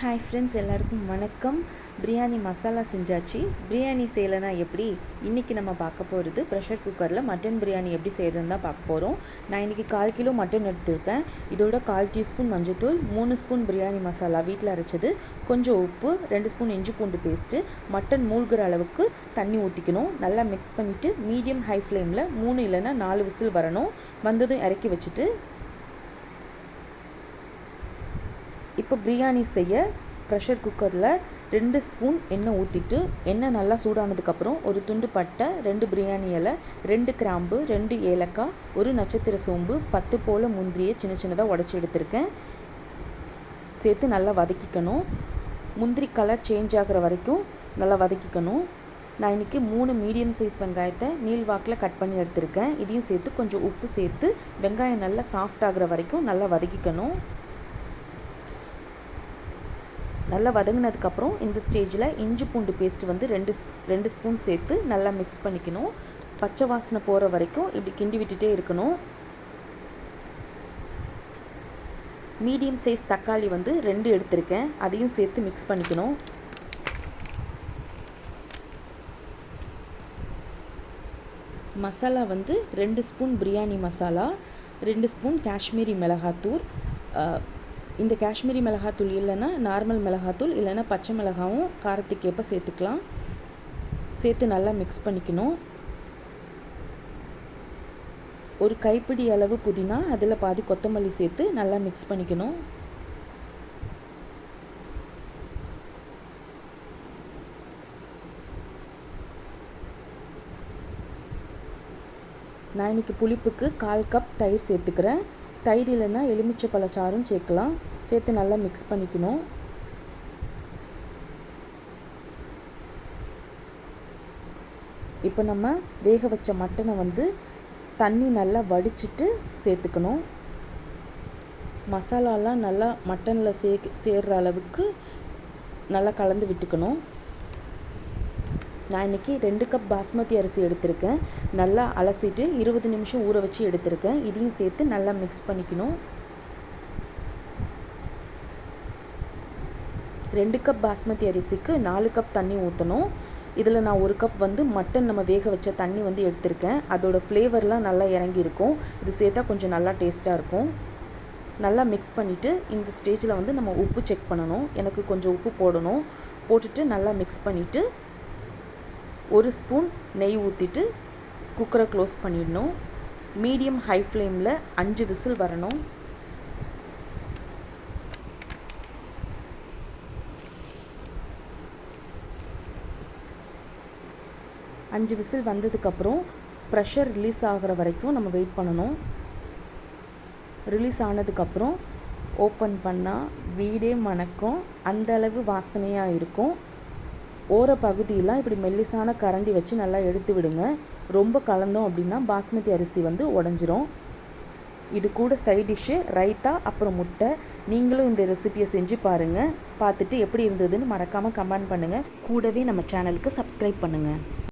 Hi friends எல்லாருக்கும் வணக்கம். பிரியாணி மசாலா செஞ்சாச்சு. பிரியாணி செய்யலைனா எப்படி? இன்றைக்கி நம்ம பார்க்க போகிறது ப்ரெஷர் குக்கரில் மட்டன் பிரியாணி எப்படி செய்கிறதுன்னு தான் பார்க்க போகிறோம் நான் இன்றைக்கி கால் கிலோ மட்டன் எடுத்திருக்கேன். இதோட கால் டீஸ்பூன் மஞ்சத்தூள் மூணு ஸ்பூன் பிரியாணி மசாலா வீட்டில் அரைச்சது. கொஞ்சம் உப்பு ரெண்டு ஸ்பூன் இஞ்சி பூண்டு பேஸ்ட்டு மட்டன் மூழ்கிற அளவுக்கு தண்ணி ஊற்றிக்கணும் நல்லா மிக்ஸ் பண்ணிவிட்டு மீடியம் ஹை ஃப்ளேமில் மூணு இல்லைன்னா நாலு விசில் வரணும். வந்ததும் இறக்கி வச்சுட்டு இப்போ பிரியாணி செய்ய ப்ரெஷர் குக்கரில் ரெண்டு ஸ்பூன் எண்ணெய் ஊற்றிட்டு எண்ணெய் நல்லா சூடானதுக்கப்புறம் ஒரு துண்டு பட்டை ரெண்டு பிரியாணி இலை ரெண்டு கிராம்பு ரெண்டு ஏலக்காய் ஒரு நட்சத்திர சோம்பு பத்து போல் முந்திரியை சின்ன சின்னதாக உடச்சி எடுத்திருக்கேன். சேர்த்து நல்லா வதக்கிக்கணும். முந்திரி கலர் சேஞ்ச் ஆகிற வரைக்கும் நல்லா வதக்கிக்கணும். நான் இன்றைக்கி மூணு மீடியம் சைஸ் வெங்காயத்தை நீள் வாக்கில் கட் பண்ணி எடுத்திருக்கேன். இதையும் சேர்த்து கொஞ்சம் உப்பு சேர்த்து வெங்காயம் நல்லா சாஃப்ட் ஆகிற வரைக்கும் நல்லா வதக்கிக்கணும். நல்லா வதங்கினதுக்கப்புறம் இந்த ஸ்டேஜில் இஞ்சி பூண்டு பேஸ்ட் வந்து ரெண்டு ரெண்டு ஸ்பூன் சேர்த்து நல்லா மிக்ஸ் பண்ணிக்கணும். பச்சை வாசனை போகிற வரைக்கும் இப்படி கிண்டி விட்டுட்டே இருக்கணும். மீடியம் சைஸ் தக்காளி வந்து ரெண்டு எடுத்திருக்கேன். அதையும் சேர்த்து மிக்ஸ் பண்ணிக்கணும். மசாலா வந்து ரெண்டு ஸ்பூன் பிரியாணி மசாலா ரெண்டு ஸ்பூன் காஷ்மீரி மிளகாத்தூள் இந்த காஷ்மீரி மிளகாத்தூள் இல்லைன்னா நார்மல் மிளகாத்தூள் இல்லைன்னா பச்சை மிளகாவும் காரத்துக்கு ஏற்ப சேர்த்துக்கலாம். சேர்த்து நல்லா மிக்ஸ் பண்ணிக்கணும். ஒரு கைப்பிடி அளவு புதினா அதில் பாதி கொத்தமல்லி சேர்த்து நல்லா மிக்ஸ் பண்ணிக்கணும். நான் இன்றைக்கி புளிப்புக்கு கால் கப் தயிர் சேர்த்துக்கிறேன். தயிர் இல்லைன்னா எலுமிச்சை பழச்சாரும் சேர்க்கலாம். சேர்த்து நல்லா மிக்ஸ் பண்ணிக்கணும். இப்போ நம்ம வேக வச்ச மட்டனை வந்து தண்ணி நல்லா வடிச்சிட்டு சேர்த்துக்கணும். மசாலாலாம் நல்லா மட்டனில் சே சேர்கிற அளவுக்கு நல்லா கலந்து விட்டுக்கணும். நான் இன்றைக்கி ரெண்டு கப் பாஸ்மதி அரிசி எடுத்திருக்கேன். நல்லா அலசிட்டு இருபது நிமிஷம் ஊற வச்சு எடுத்திருக்கேன். இதையும் சேர்த்து நல்லா மிக்ஸ் பண்ணிக்கணும். ரெண்டு கப் பாஸ்மதி அரிசிக்கு நாலு கப் தண்ணி ஊற்றணும் இதில் நான் ஒரு கப் வந்து மட்டன் நம்ம வேக வச்ச தண்ணி வந்து எடுத்திருக்கேன். அதோடய ஃப்ளேவர்லாம் நல்லா இறங்கியிருக்கும். இது சேர்த்தா கொஞ்சம் நல்லா டேஸ்ட்டாக இருக்கும். நல்லா மிக்ஸ் பண்ணிவிட்டு இந்த ஸ்டேஜில் வந்து நம்ம உப்பு செக் பண்ணணும். எனக்கு கொஞ்சம் உப்பு போடணும். போட்டுட்டு நல்லா மிக்ஸ் பண்ணிவிட்டு ஒரு ஸ்பூன் நெய் ஊற்றிட்டு குக்கரை க்ளோஸ் பண்ணிடணும். மீடியம் ஹை ஃப்ளேமில் அஞ்சு விசில் வரணும். அஞ்சு விசில் வந்ததுக்கப்புறம் ப்ரெஷர் ரிலீஸ் ஆகிற வரைக்கும் நம்ம வெயிட் பண்ணணும். ரிலீஸ் ஆனதுக்கப்புறம் ஓப்பன் பண்ணால் வீடே மணக்கும். அந்த அளவு வாசனையாக இருக்கும். ஓர பகுதியெலாம் இப்படி மெல்லிசான கரண்டி வச்சு நல்லா எடுத்து விடுங்க. ரொம்ப கலந்தோம் அப்படின்னா பாஸ்மதி அரிசி வந்து உடஞ்சிரும். இது கூட சைட் டிஷ்ஷு ரைத்தா அப்புறம் முட்டை. நீங்களும் இந்த ரெசிபியை செஞ்சு பாருங்கள் பார்த்துட்டு எப்படி இருந்ததுன்னு மறக்காமல் கமெண்ட் பண்ணுங்கள் கூடவே நம்ம சேனலுக்கு சப்ஸ்கிரைப் பண்ணுங்கள்